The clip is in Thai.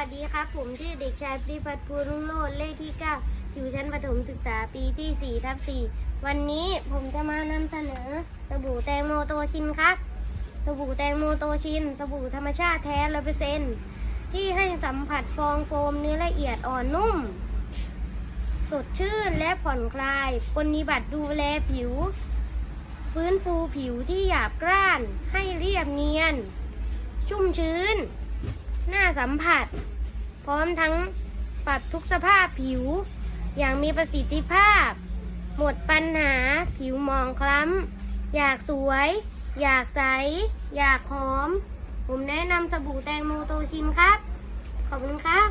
ัสดีครับ ผมชื่อเด็กชายปริพัฒน์ภูรุ่งโรจน์เลขที่9อยู่ชั้นประถมศึกษาปีที่4ทับ4วันนี้ผมจะมานำเสนอสบู่แตงโมโตชินครับสบู่แตงโมโตชินสบู่ธรรมชาติแท้ร้อยเปอร์เซ็นที่ให้สัมผัสฟองโฟมเนื้อละเอียดอ่อนนุ่ม สดชื่นและผ่อนคลายปฏิบัติดูแลผิว ฟื้นฟูผิวที่หยาบกร้านให้เรียบเนียน ชุ่มชื้น น้าสัมผัส พร้อมทั้งปรับทุกสภาพผิว อย่างมีประสิทธิภาพ หมดปัญหาผิวหมองคล้ำ อยากสวย อยากใส อยากหอม ผมแนะนำสบู่แตงโมโตชินครับ ขอบคุณครับ